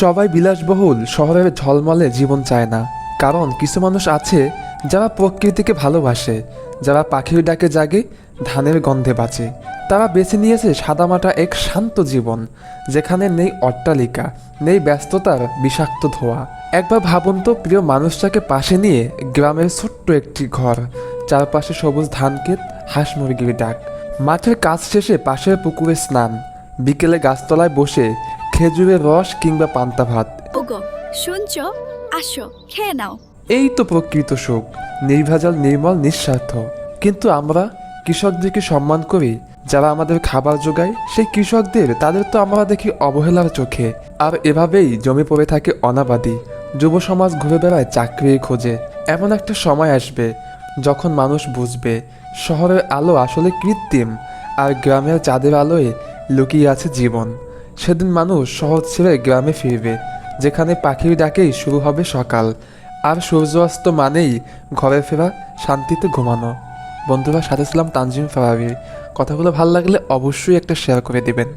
সবাই বিলাসবহুল, শহরের ঝলমলে জীবন চায় না। কারণ কিছু মানুষ আছে যারা প্রকৃতিকে ভালোবাসে, যারা পাখির ডাকে জাগে, ধানের গন্ধে বাঁচে। তারা বেছে নিয়েছে সাদামাটা এক শান্ত জীবন, যেখানে নেই অট্টালিকা, নেই ব্যস্ততার বিষাক্ত ধোয়া। একবার ভাবুন তো, প্রিয় মানুষটাকে পাশে নিয়ে গ্রামের ছোট্ট একটি ঘর, চারপাশে সবুজ ধানক্ষেত হাঁস মুরগির ডাক। মাঠের কাজ শেষে পাশের পুকুরে স্নান, বিকেলে গাছতলায় বসে খেজুরের রস কিংবা পান্তা ভাত। ওগো শুনছ? আসো খেয়ে নাও। এই তো প্রকৃত সুখ নির্ভেজাল নির্মল নিঃস্বার্থ। কিন্তু আমরা কৃষকদেরকে সম্মান করি যারা আমাদের খাবার যোগায় সেই কৃষকদের তাদের তো আমরা দেখি অবহেলার চোখে। আর এভাবেই জমি পড়ে থাকে অনাবাদী যুব সমাজ ঘুরে বেড়ায় চাকরি খোঁজে। এমন একটা সময় আসবে যখন মানুষ বুঝবে শহরের আলো আসলে কৃত্রিম আর গ্রামের চাঁদের আলোয় লুকিয়ে আছে জীবন। সেদিন মানুষ শহর ছেড়ে গ্রামে ফিরবে, যেখানে পাখির ডাকেই শুরু হবে সকাল। আর সূর্য অস্ত মানেই ঘরে ফেরা, শান্তিতে ঘুমানো। বন্ধুরা, সাথে ছিলাম তানজিম ফারাবি। কথাগুলো ভালো লাগলে অবশ্যই একটা শেয়ার করে দিবেন।